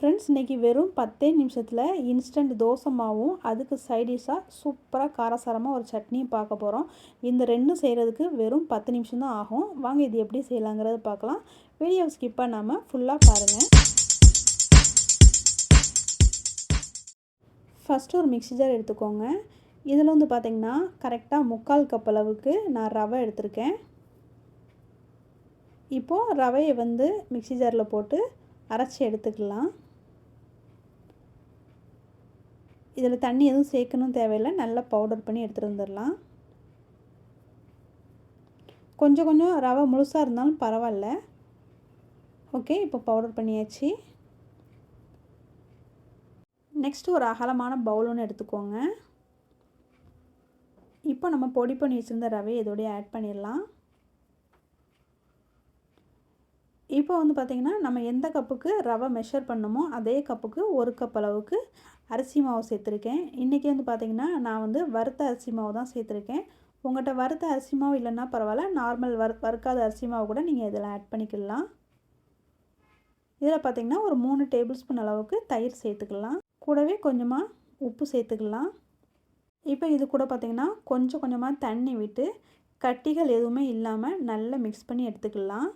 Friends இன்றைக்கி வெறும் பத்தே நிமிஷத்தில் இன்ஸ்டன்ட் தோசை மாவும் அதுக்கு சைடிஷாக சூப்பராக காரசாரமாக ஒரு சட்னியும் பார்க்க போகிறோம் இந்த ரெண்டும் செய்கிறதுக்கு வெறும் பத்து நிமிஷம் தான் ஆகும். வாங்க இது எப்படி செய்யலாங்கிறத பார்க்கலாம். வீடியோ ஸ்கிப் பண்ணாமல் ஃபுல்லாக பாருங்கள் ஃபஸ்ட்டு ஒரு மிக்ஸி ஜார் எடுத்துக்கோங்க. இதில் வந்து பார்த்திங்கன்னா கரெக்டாக முக்கால் கப் அளவுக்கு நான் ரவை எடுத்திருக்கேன். இப்போது ரவையை வந்து மிக்ஸி ஜாரில் போட்டு அரைச்சி எடுத்துக்கலாம். இதில் தண்ணி எதுவும் சேர்க்கணும் தேவையில்லை நல்லா பவுடர் பண்ணி எடுத்துகிட்டு வந்துடலாம். கொஞ்சம் கொஞ்சம் ரவை முழுசாக இருந்தாலும் பரவாயில்ல. ஓகே இப்போ பவுடர் பண்ணியாச்சு. நெக்ஸ்ட்டு ஒரு அகலமான பவுல் ஒன்று எடுத்துக்கோங்க. இப்போ நம்ம பொடி பண்ணி வச்சுருந்த ரவையை இதோடய ஆட் பண்ணிடலாம். இப்போ வந்து பார்த்திங்கன்னா நம்ம எந்த கப்புக்கு ரவை மெஷர் பண்ணமோ அதே கப்புக்கு ஒரு கப் அளவுக்கு அரிசி மாவு சேர்த்துருக்கேன். இன்றைக்கி வந்து பார்த்திங்கன்னா நான் வந்து வறுத்த அரிசி மாவு தான் சேர்த்துருக்கேன். உங்கள்கிட்ட வறுத்த அரிசி மாவு இல்லைன்னா பரவாயில்ல. நார்மல் வறு வறுக்காத அரிசி மாவு கூட நீங்கள் இதில் ஆட் பண்ணிக்கலாம். இதில் பார்த்திங்கன்னா ஒரு மூணு டேபிள் ஸ்பூன் அளவுக்கு தயிர் சேர்த்துக்கலாம். கூடவே கொஞ்சமாக உப்பு சேர்த்துக்கலாம். இப்போ இது கூட பார்த்திங்கன்னா கொஞ்சம் கொஞ்சமாக தண்ணி விட்டு கட்டிகள் எதுவுமே இல்லாமல் நல்லா மிக்ஸ் பண்ணி எடுத்துக்கலாம்.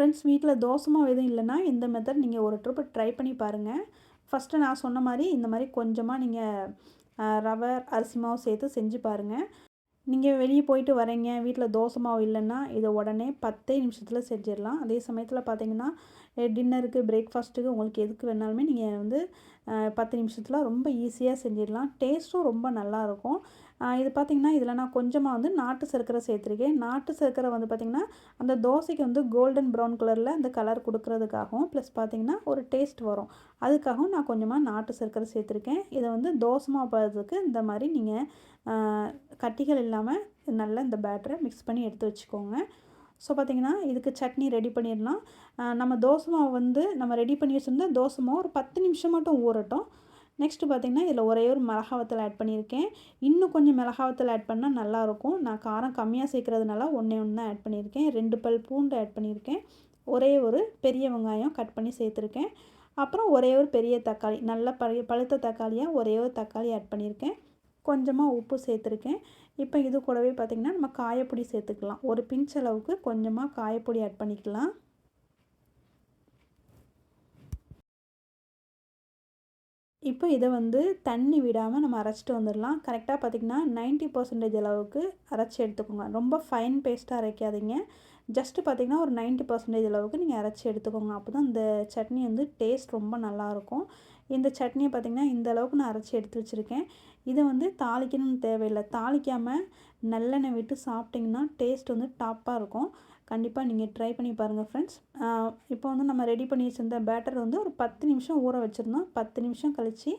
ஃப்ரெண்ட்ஸ் வீட்டில் தோசமாக எதுவும் இல்லைன்னா இந்த மெத்தட் நீங்கள் ஒரு ட்ரிப்பு ட்ரை பண்ணி பாருங்கள் ஃபஸ்ட்டு நான் சொன்ன மாதிரி இந்த மாதிரி கொஞ்சமாக நீங்கள் ரவை அரிசி மாவு சேர்த்து செஞ்சு பாருங்கள் நீங்கள் வெளியே போயிட்டு வரீங்க வீட்டில் தோசை மாவு இல்லைன்னா இதை உடனே பத்தே நிமிஷத்தில் செஞ்சிடலாம். அதே சமயத்தில் பார்த்தீங்கன்னா டின்னருக்கு பிரேக்ஃபாஸ்ட்டுக்கு உங்களுக்கு எதுக்கு வேணாலுமே நீங்கள் வந்து பத்து நிமிஷத்தில் ரொம்ப ஈஸியாக செஞ்சிடலாம். டேஸ்ட்டும் ரொம்ப நல்லாயிருக்கும் இது பார்த்திங்கன்னா இதில் நான் கொஞ்சமாக வந்து நாட்டு சர்க்கரை சேர்த்துருக்கேன். நாட்டு சர்க்கரை வந்து பார்த்திங்கன்னா அந்த தோசைக்கு வந்து கோல்டன் ப்ரௌன் கலரில் அந்த கலர் கொடுக்கறதுக்காகவும் ப்ளஸ் பார்த்திங்கன்னா ஒரு டேஸ்ட் வரும். அதுக்காகவும் நான் கொஞ்சமாக நாட்டு சர்க்கரை சேர்த்துருக்கேன். இதை வந்து தோசமாக போகிறதுக்கு இந்த மாதிரி நீங்கள் கட்டிகள் இல்லாமல் நல்லா இந்த பேட்டரை மிக்ஸ் பண்ணி எடுத்து வச்சுக்கோங்க. ஸோ பார்த்திங்கன்னா இதுக்கு சட்னி ரெடி பண்ணிடலாம். நம்ம தோசை மாவு வந்து நம்ம ரெடி பண்ணி வச்சுருந்தா தோசை மாவு ஒரு பத்து நிமிஷம் மட்டும் ஊறட்டும். நெக்ஸ்ட்டு பார்த்திங்கன்னா இதில் ஒரே ஒரு மிளகாவத்தில் ஆட் பண்ணியிருக்கேன். இன்னும் கொஞ்சம் மிளகாவத்தில் ஆட் பண்ணால் நல்லாயிருக்கும். நான் காரம் கம்மியாக சேர்க்குறதுனால ஒன்றே ஒன்று தான் ஆட் பண்ணியிருக்கேன். ரெண்டு பல் பூண்டு ஆட் பண்ணியிருக்கேன். ஒரே ஒரு பெரிய வெங்காயம் கட் பண்ணி சேர்த்துருக்கேன். அப்புறம் ஒரே ஒரு பெரிய தக்காளி நல்ல பழைய பழுத்த தக்காளியாக ஒரே ஒரு தக்காளி ஆட் பண்ணியிருக்கேன். கொஞ்சமாக உப்பு சேர்த்துருக்கேன். இப்போ இது கூடவே பார்த்திங்கன்னா நம்ம காயப்பொடி சேர்த்துக்கலாம். ஒரு பிஞ்ச் அளவுக்கு கொஞ்சமாக காயப்பொடி ஆட் பண்ணிக்கலாம். இப்போ இதை வந்து தண்ணி விடாமல் நம்ம அரைச்சிட்டு வந்துடலாம். கரெக்டாக பார்த்திங்கன்னா நைன்ட்டி பர்சன்டேஜ் அளவுக்கு அரைச்சி எடுத்துக்கோங்க. ரொம்ப ஃபைன் பேஸ்ட்டாக அரைக்காதீங்க. ஜஸ்ட்டு பார்த்திங்கன்னா ஒரு நைன்ட்டி பர்சன்டேஜ் அளவுக்கு நீங்கள் அரைச்சி எடுத்துக்கோங்க. அப்போ தான் இந்த சட்னி வந்து டேஸ்ட் ரொம்ப நல்லாயிருக்கும். இந்த சட்னியை பார்த்திங்கன்னா இந்த அளவுக்கு நான் அரைச்சி எடுத்து வச்சுருக்கேன். இதை வந்து தாளிக்கணும்னு தேவையில்லை. தாளிக்காமல் நல்லெண்ணெய் விட்டு சாப்பிட்டிங்கன்னா டேஸ்ட் வந்து டாப்பாக இருக்கும். கண்டிப்பாக நீங்கள் ட்ரை பண்ணி பாருங்கள் ஃப்ரெண்ட்ஸ் இப்போ வந்து நம்ம ரெடி பண்ணி வச்சுருந்த பேட்டர் வந்து ஒரு பத்து நிமிஷம் ஊற வச்சுருந்தோம். பத்து நிமிஷம் கழித்து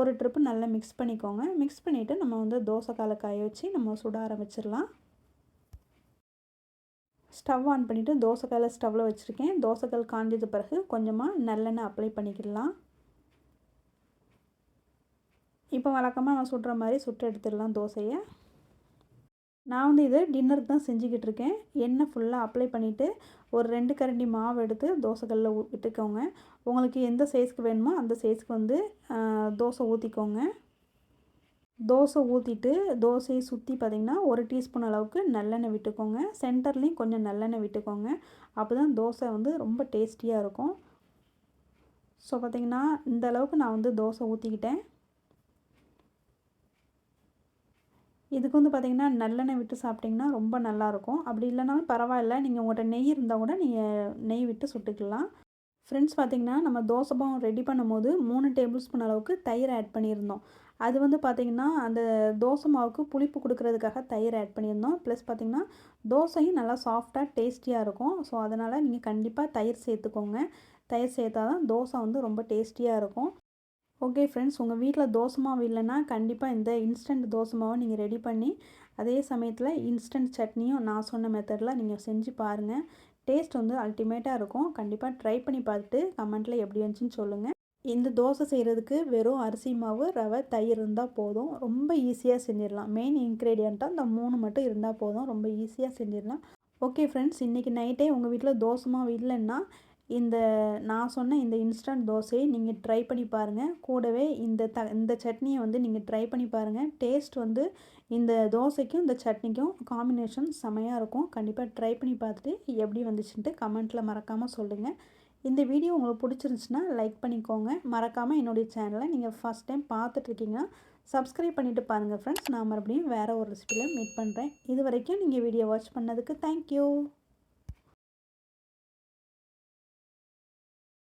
ஒரு ட்ரிப்பு நல்லா மிக்ஸ் பண்ணிக்கோங்க. மிக்ஸ் பண்ணிவிட்டு நம்ம வந்து தோசை காலை காய வச்சு நம்ம சுட ஆரம்பிச்சிடலாம். ஸ்டவ் ஆன் பண்ணிவிட்டு தோசைக்கால ஸ்டவ்வில் வச்சுருக்கேன். தோசைக்கல் காஞ்சது பிறகு கொஞ்சமாக நல்லெண்ணெய் அப்ளை பண்ணிக்கிடலாம். இப்போ வழக்கமாக சுடுற மாதிரி சுட்டு எடுத்துடலாம் தோசையை. நான் வந்து இது டின்னருக்கு தான் செஞ்சுக்கிட்டு இருக்கேன் எண்ணெய் ஃபுல்லாக அப்ளை பண்ணிவிட்டு ஒரு ரெண்டு கரண்டி மாவு எடுத்து தோசைக்கல்லில் விட்டுக்கோங்க. உங்களுக்கு எந்த சைஸ்க்கு வேணுமோ அந்த சைஸ்க்கு வந்து தோசை ஊற்றிக்கோங்க தோசை ஊற்றிட்டு தோசையை சுற்றி பார்த்திங்கன்னா ஒரு டீஸ்பூன் அளவுக்கு நல்லெண்ணெய் விட்டுக்கோங்க. சென்டர்லேயும் கொஞ்சம் நல்லெண்ணெய் விட்டுக்கோங்க. அப்போ தான் தோசை வந்து ரொம்ப டேஸ்டியாக இருக்கும். ஸோ பார்த்திங்கன்னா இந்த அளவுக்கு நான் வந்து தோசை ஊற்றிக்கிட்டேன் இதுக்கு வந்து பார்த்திங்கன்னா நல்லெண்ணெய் விட்டு சாப்பிட்டிங்கன்னா ரொம்ப நல்லாயிருக்கும். அப்படி இல்லைனாலும் பரவாயில்ல. நீங்கள் உங்கள்கிட்ட நெய் இருந்தால் கூட நீங்கள் நெய் விட்டு சுட்டுக்கலாம். ஃப்ரெண்ட்ஸ் பார்த்திங்கன்னா நம்ம தோசை பாவம் ரெடி பண்ணும்போது மூணு டேபிள் ஸ்பூன் அளவுக்கு தயிர் ஆட் பண்ணியிருந்தோம். அது வந்து பார்த்திங்கன்னா அந்த தோசை மாவுக்கு புளிப்பு கொடுக்கறதுக்காக தயிர் ஆட் பண்ணியிருந்தோம். ப்ளஸ் பார்த்திங்கன்னா தோசையும் நல்லா சாஃப்டாக டேஸ்டியாக இருக்கும். ஸோ அதனால் நீங்கள் கண்டிப்பாக தயிர் சேர்த்துக்கோங்க. தயிர் சேர்த்தா தான் தோசை வந்து ரொம்ப டேஸ்டியாக இருக்கும். ஓகே ஃப்ரெண்ட்ஸ் உங்கள் வீட்டில் தோசை மாவு இல்லைன்னா கண்டிப்பாக இந்த இன்ஸ்டன்ட் தோசை மாவை நீங்கள் ரெடி பண்ணி அதே சமயத்தில் இன்ஸ்டன்ட் சட்னியும் நான் சொன்ன மெத்தடில் நீங்கள் செஞ்சு பாருங்கள் டேஸ்ட் வந்து அல்டிமேட்டாக இருக்கும். கண்டிப்பாக ட்ரை பண்ணி பார்த்துட்டு கமெண்ட்டில் எப்படி வந்துச்சுன்னு சொல்லுங்கள் இந்த தோசை செய்கிறதுக்கு வெறும் அரிசி மாவு ரவை தயிர் இருந்தால் போதும். ரொம்ப ஈஸியாக செஞ்சிடலாம். மெயின் இன்க்ரீடியண்ட்டாக இந்த மூணு மட்டும் இருந்தால் போதும். ரொம்ப ஈஸியாக செஞ்சிடலாம். ஓகே ஃப்ரெண்ட்ஸ் இன்றைக்கி நைட்டே உங்கள் வீட்டில் தோசை மாவு இல்லைன்னா இந்த நான் சொன்ன இந்த இன்ஸ்டன்ட் தோசையை நீங்கள் ட்ரை பண்ணி பாருங்கள் கூடவே இந்த த இந்த சட்னியை வந்து நீங்கள் ட்ரை பண்ணி பாருங்கள் டேஸ்ட் வந்து இந்த தோசைக்கும் இந்த சட்னிக்கும் காம்பினேஷன் செமையாக இருக்கும். கண்டிப்பாக ட்ரை பண்ணி பார்த்துட்டு எப்படி வந்துச்சுன்ட்டு கமெண்ட்டில் மறக்காமல் சொல்லுங்கள் இந்த வீடியோ உங்களுக்கு பிடிச்சிருந்துச்சுன்னா லைக் பண்ணிக்கோங்க. மறக்காமல் என்னுடைய சேனலை நீங்கள் ஃபஸ்ட் டைம் பார்த்துட்ருக்கீங்கன்னா சப்ஸ்கிரைப் பண்ணிவிட்டு பாருங்கள் ஃப்ரெண்ட்ஸ் நான் மறுபடியும் வேறு ஒரு ரெசிபியில் மீட் பண்ணுறேன் இது வரைக்கும் நீங்கள் வீடியோ வாட்ச் பண்ணதுக்கு தேங்க்யூ